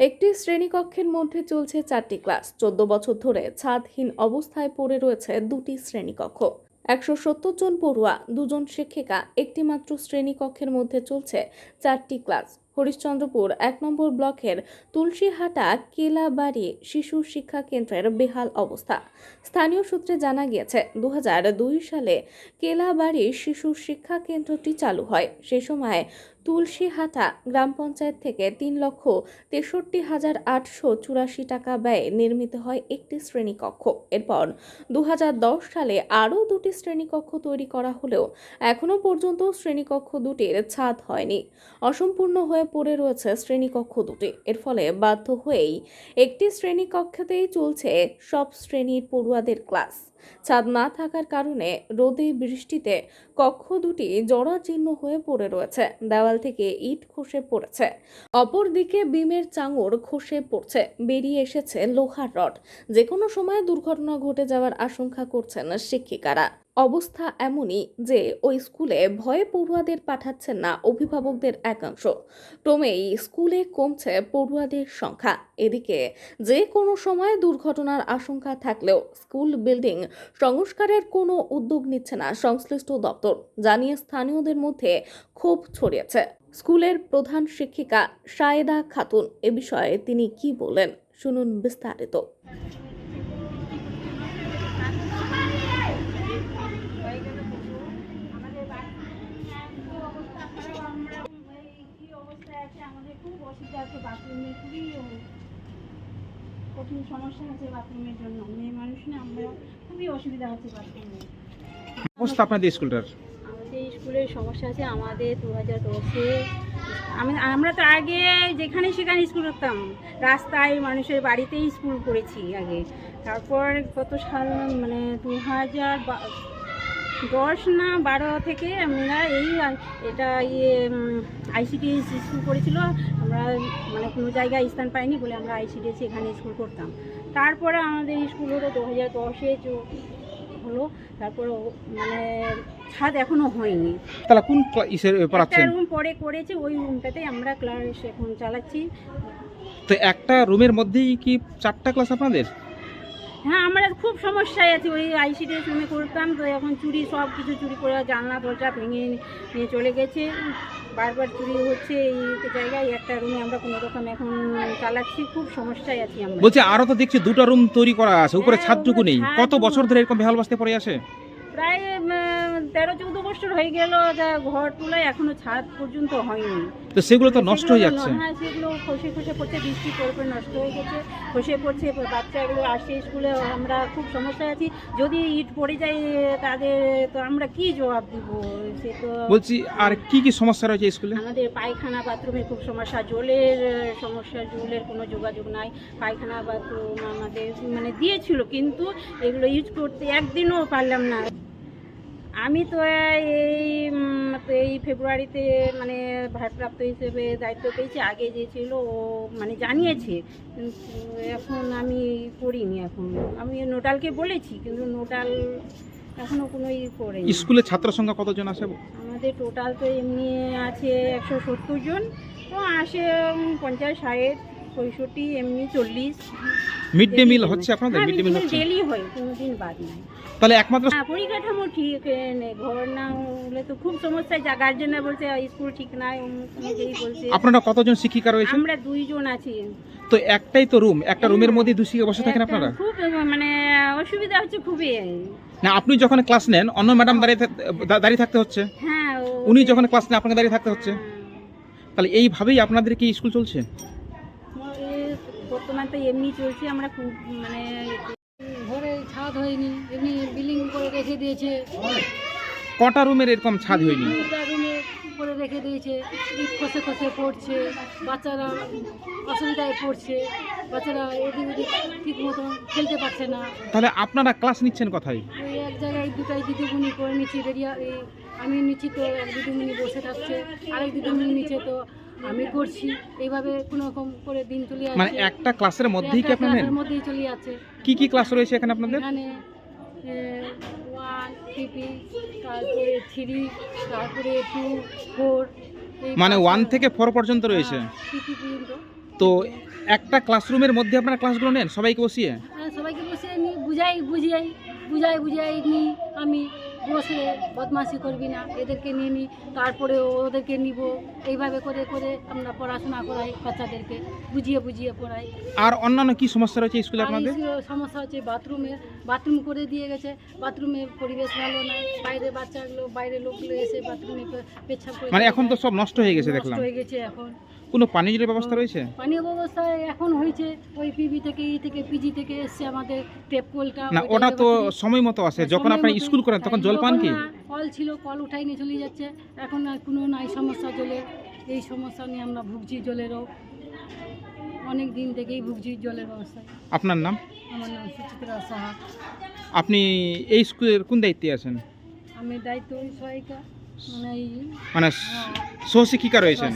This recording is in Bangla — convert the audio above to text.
একটি শ্রেণীকক্ষের মধ্যে চলছে চারটি ক্লাস। চোদ্দ বছর ধরে ছাদহীন অবস্থায় পড়ে রয়েছে দুটি শ্রেণীকক্ষ। একশো সত্তর জন পড়ুয়া, দুজন শিক্ষিকা একটি মাত্র শ্রেণীকক্ষের মধ্যে চলছে চারটি ক্লাস। হরিশ্চন্দ্রপুর, এক নম্বর ব্লকের তুলসীহাটা কেলাবাড়ি শিশু শিক্ষা কেন্দ্রের বেহাল অবস্থা। স্থানীয় সূত্রে জানা গিয়েছে দু সালে কেলাবাড়ি শিশু শিক্ষা কেন্দ্রটি চালু হয়। সে সময় তুলসীহাটা গ্রাম পঞ্চায়েত থেকে তিন লক্ষ তেষট্টি হাজার আটশো চুরাশি টাকা ব্যয়ে নির্মিত হয় একটি শ্রেণীকক্ষ। এরপর দু হাজার দশ সালে আরও দুটি শ্রেণীকক্ষ তৈরি করা হলেও এখনও পর্যন্ত শ্রেণীকক্ষ দুটির ছাদ হয়নি। অসম্পূর্ণ হয়ে পড়ে রয়েছে শ্রেণীকক্ষ দুটি। এর ফলে বাধ্য হয়েই একটি শ্রেণীকক্ষতেই চলছে সব শ্রেণির পড়ুয়াদের ক্লাস। ছাদ না থাকার কারণে রোদে বৃষ্টিতে কক্ষ দুটি জরাজীর্ণ হয়ে পড়ে রয়েছে। দেওয়াল থেকে ইট খসে পড়েছে। অপরদিকে বিমের চাঙড় খসে পড়ছে। বেরিয়ে এসেছে লোহার রড। যে কোনো সময় দুর্ঘটনা ঘটে যাওয়ার আশঙ্কা করছেন শিক্ষিকারা। অবস্থা এমনই যে ওই স্কুলে ভয়ে পড়ুয়াদের পাঠাচ্ছেন না অভিভাবকদের একাংশ। ক্রমেই স্কুলে কমছে পড়ুয়াদের সংখ্যা। এদিকে যে কোনো সময় দুর্ঘটনার আশঙ্কা থাকলেও স্কুল বিল্ডিং সংস্কারের কোনো উদ্যোগ নিচ্ছে না সংশ্লিষ্ট দপ্তর, জানিয়ে স্থানীয়দের মধ্যে ক্ষোভ ছড়িয়েছে। স্কুলের প্রধান শিক্ষিকা সায়েদা খাতুন এ বিষয়ে তিনি কি বলেন, শুনুন বিস্তারিত। আছে আমাদের খুব অসুবিধা আছে বাথরুমে খুবই কঠিন সমস্যা আছে বাথরুমের জন্য। মেয়ে মানুষ না আমরা খুবই অসুবিধা আছে বাথরুমে অবস্থা আপনাদের স্কুলটার? আমাদের স্কুলের সমস্যা আছে আমাদের দু হাজার দশে আমি আমরা তো আগে যেখানে সেখানে স্কুল করতাম রাস্তায় মানুষের বাড়িতেই স্কুল করেছি আগে। তারপর কত সাল মানে দু হাজার দশ না বারো থেকে আমরা এই এটা ইয়ে আইসিডিএস স্কুল করেছিল। আমরা মানে কোনো জায়গায় স্থান পাইনি বলে আমরা আইসিডিএস এখানে স্কুল করতাম। তারপরে আমাদের স্কুল হলো দু হাজার দশে হলো। তারপরে মানে ছাদ এখনও হয়নি। তাহলে কোন একটা রুম পরে করেছে ওই রুমটাতে আমরা ক্লাস এখন চালাচ্ছি। তো একটা রুমের মধ্যেই কি চারটা ক্লাস আপনাদের? হ্যাঁ আমরা খুব সমস্যায় আছি। ওই আইসিডিএস রুমে করতাম তো এখন চুরি সব কিছু চুরি করে জানলা দরজা ভেঙে নিয়ে চলে গেছে। বারবার চুরি হচ্ছে এই জায়গায় একটা রুমে আমরা কোনো রকম এখন চালাচ্ছি খুব সমস্যায় আছি আমরা। বলছি আরও তো দেখছি দুটো রুম তৈরি করা আছে উপরে হ্যাঁ, ছাদটুকু নেই। কত বছর ধরে এরকম বেহাল অবস্থায় পড়ে আছে? প্রায় তেরো চৌদ্দ বছর হয়ে গেল যা ঘর তোলায় এখনও ছাদ পর্যন্ত হয়নি। তো সেগুলো তো নষ্ট হয়ে যাচ্ছে। হ্যাঁ সেগুলো খসে খসে পড়ছে বৃষ্টি পড়ে পড়ে নষ্ট হয়ে গেছে খসে পড়ছে বাচ্চাগুলো আসে স্কুলে আমরা খুব সমস্যায় আছি। যদি ইট পড়ে যায় তাদের তো আমরা কি জবাব দিব? সে তো বলছি আর কি কি সমস্যা রয়েছে স্কুলে? আমাদের পায়খানা বাথরুমের খুব সমস্যা জলের সমস্যা জলের কোনো যোগাযোগ নাই। পায়খানা বাথরুম আমাদের মানে দিয়েছিল কিন্তু এগুলো ইউজ করতে একদিনও পারলাম না। আমি তো এই ফেব্রুয়ারিতে মানে ভারপ্রাপ্ত হিসেবে দায়িত্ব পেয়েছি আগে যে ছিল ও মানে জানিয়েছে। এখন আমি করিনি এখন। আমি নোটালকে বলেছি কিন্তু নোটাল এখনও কোনো ই করে স্কুলে ছাত্র সংখ্যা কতজন আছে? আমাদের টোটাল তো এমনি আছে একশো সত্তর জন। তো আসে পঞ্চাশ ষাট। পঁয়ষট্টি এমনি চল্লিশ। মিড ডে মিল হচ্ছে আপনাদের মিড ডে মিল হচ্ছে। ডেলি হয় কোনো দিন বাদ নাই। তাহলে একমাত্র হ্যাঁ পরিকাঠামো ঠিক ঘর না হলে তো খুব সমস্যা। যা গার্জেনরা বলছে স্কুল ঠিক নাই অমুক তমুক এই বলছে। আপনারা কতজন শিক্ষিকা রয়েছেন? আমরা দুইজন আছি। তো একটাই তো রুম একটা রুমের মধ্যে দুই শিক্ষিকা বসে থাকেন আপনারা? খুব মানে অসুবিধা হচ্ছে খুবই। না আপনি যখন ক্লাস নেন অন্য ম্যাডাম দাঁড়িয়ে দাঁড়িয়ে থাকতে হচ্ছে। হ্যাঁ উনি যখন ক্লাস নেন আপনাকে দাঁড়িয়ে থাকতে হচ্ছে। হ্যাঁ। তাহলে এইভাবেই আপনাদের কি স্কুল চলছে? বর্তমান তো এমনি চলছে আমরা খুব মানে ঘরে ছাদ হয়নি এমনি বিল্ডিং করে রেখে দিয়েছে। কটা রুমের এরকম ছাদ হয়নি? দুটা রুমে করে রেখে দিয়েছে ইট খসে খসে পড়ছে বাচ্চারা অসুবিধায় পড়ছে বাচ্চারা এদিক ওদিক ঠিক মতো খেলতে পারছে না। তাহলে আপনারা ক্লাস নিচ্ছেন কোথায়? ওই এক জায়গায় দুটাই দিদিমণি করে নিচ্ছি রেডিয়া এই আমি নিচ্ছি তো এক দিদিমণি বসে থাকছে আরেক দিদিমণি নিচে তো আমি করছি। এইভাবে কোনো রকম করে দিন চলে যাচ্ছে মানে একটা ক্লাসের মধ্যেই কি আপনারা ক্লাসের মধ্যেই চলে যাচ্ছে। কি কি ক্লাস রয়েছে এখানে আপনাদের? এখানে ওয়ান থ্রি তারপরে থ্রি তারপরে টু ফোর মানে ওয়ান থেকে ফোর পর্যন্ত রয়েছে। তো একটা ক্লাসরুমের মধ্যে আপনারা ক্লাসগুলো নেন? সবাইকে বসিয়ে? হ্যাঁ, সবাইকে বসিয়ে নি বুঝাই বুঝিয়াই বুঝাই বুঝাই নি আমি। বসে বদমাশি করবি না এদেরকে নিয়ে নিই তারপরে ওদেরকে নিব। এইভাবে করে করে আমরা পড়াশোনা করাই বাচ্চাদেরকে বুঝিয়ে বুঝিয়ে পড়াই। আর অন্যান্য কি সমস্যা রয়েছে স্কুলে আপনাদের? সমস্যা হচ্ছে বাথরুমের বাথরুম করে দিয়ে গেছে বাথরুমে পরিবেশ ভালো নাই বাইরে বাচ্চাগুলো বাইরে লোকগুলো এসে বাথরুমে পে- পেচ্ছাপ করে মানে এখন তো সব নষ্ট হয়ে গেছে নষ্ট দেখলাম। হয়ে গেছে এখন। কোনো পানি জলের ব্যবস্থা রয়েছে? পানীয় ব্যবস্থায় এখন হয়েছে ওই পিবি থেকে ই থেকে পিজি থেকে এসছে আমাদের টেপ কলটা না ওটা তো সময় মতো আসে যখন আপনি স্কুল করেন তখন জল পান কি? কল ছিল কল উঠাই নিয়ে চলে যাচ্ছে। এখন আর কোনো নাই সমস্যা জলের এই সমস্যা নিয়ে আমরা ভুগছি জলেরও। অনেক দিন থেকেই ভুগছি জলের ব্যবস্থায় আপনার নাম? আমার নাম সুচিত্রা সাহা। আপনি এই স্কুলের কোন দায়িত্বে আছেন? আমি দায়িত্ব সহায়িকা। মানে মানে সহশিক্ষিকা রয়েছেন?